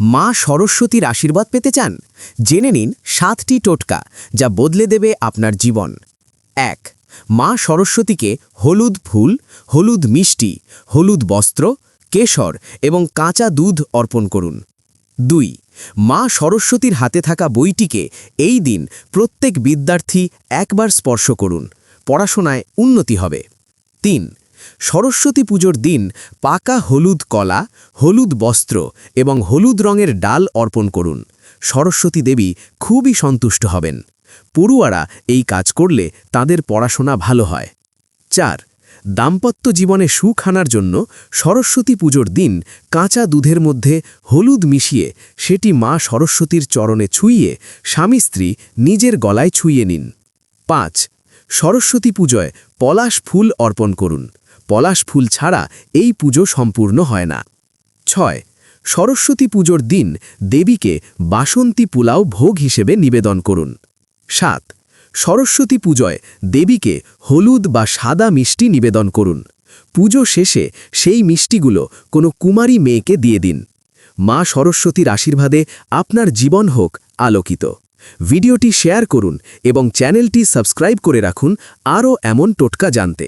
মা সরস্বতীর আশীর্বাদ পেতে চান? জেনে নিন সাতটি টোটকা যা বদলে দেবে আপনার জীবন। এক, মা সরস্বতীকে হলুদ ফুল, হলুদ মিষ্টি, হলুদ বস্ত্র, কেশর এবং কাঁচা দুধ অর্পণ করুন। দুই, মা সরস্বতীর হাতে থাকা বইটিকে এই দিন প্রত্যেক বিদ্যার্থী একবার স্পর্শ করুন। পড়াশোনায় উন্নতি হবে। তিন সরস্বতী পুজোর দিন পাকা হলুদ কলা, হলুদ বস্ত্র এবং হলুদ রঙের ডাল অর্পণ করুন। সরস্বতী দেবী খুবই সন্তুষ্ট হবেন। পড়ুয়ারা এই কাজ করলে তাদের পড়াশোনা ভালো হয়। চার, দাম্পত্য জীবনে সুখ আনার জন্য সরস্বতী পুজোর দিন কাঁচা দুধের মধ্যে হলুদ মিশিয়ে সেটি মা সরস্বতীর চরণে ছুঁইয়ে স্বামী স্ত্রী নিজের গলায় ছুঁয়ে নিন। পাঁচ, সরস্বতী পুজোয় পলাশ ফুল অর্পণ করুন। পলাশ ফুল ছাড়া এই পুজো সম্পূর্ণ হয় না। ছয়, সরস্বতী পুজোর দিন দেবীকে বাসন্তী পোলাও ভোগ হিসেবে নিবেদন করুন। সাত, সরস্বতী পুজোয় দেবীকে হলুদ বা সাদা মিষ্টি নিবেদন করুন। পুজো শেষে সেই মিষ্টিগুলো কোনো কুমারী মেয়েকে দিয়ে দিন। মা সরস্বতীর আশীর্বাদে আপনার জীবন হোক আলোকিত। ভিডিওটি শেয়ার করুন এবং চ্যানেলটি সাবস্ক্রাইব করে রাখুন আরও এমন টোটকা জানতে।